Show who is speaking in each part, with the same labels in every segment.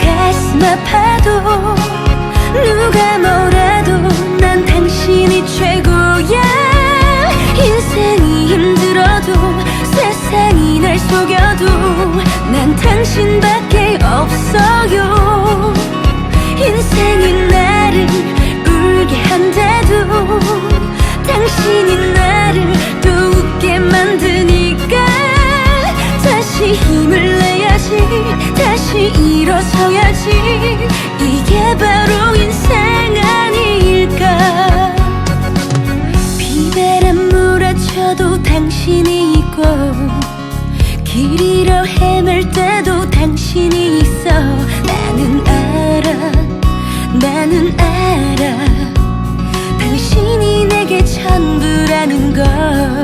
Speaker 1: 가슴 아파도 누가 뭐라도 난 당신이 최고야. 인생이 힘들어도 세상이 날 속여도 난 당신밖에 없어요 일어서야지. 이게 바로 인생 아닐까. 비바람 몰아쳐도 당신이 있고 길 잃어 헤맬 때도 당신이 있어. 나는 알아 나는 알아. 당신이 내게 전부라는 걸.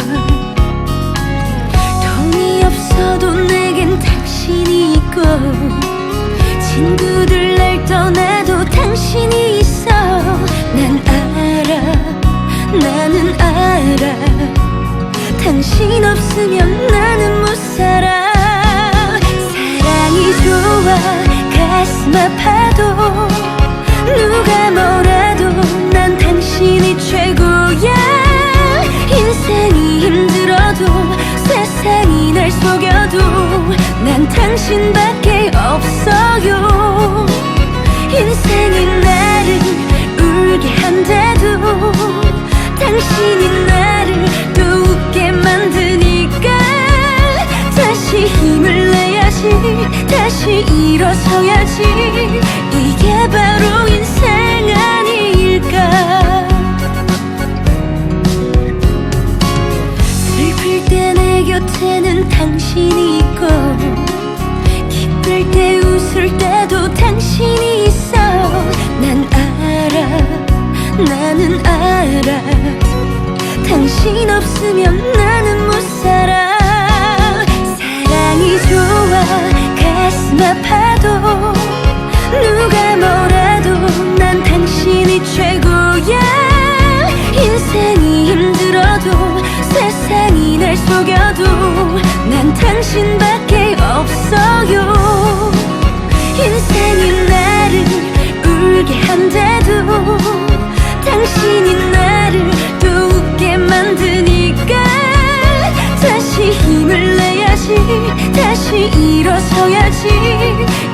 Speaker 1: 돈이 없어도 내겐 당신이 있고 친구들 날 떠나도 당신이 있어. 난 알아 나는 알아. 당신 없으면 나는 못 살아. 사랑이 좋아 가슴 아파도 누가 뭐라도 난 당신이 최고야. 인생이 힘들어도 세상이 날 속여도 난 당신 밖 일어서야지. 이게 바로 인생 아닐까. 슬플 때 내 곁에는 당신이 있고 기쁠 때 웃을 때도 당신이 있어. 난 알아 나는 알아. 당신 없으면 나는 못 살아 아파도 누가 뭐라도 난 당신이 최고야. 인생이 힘들어도 세상이 날 속여도 난 당신밖 일어서야지.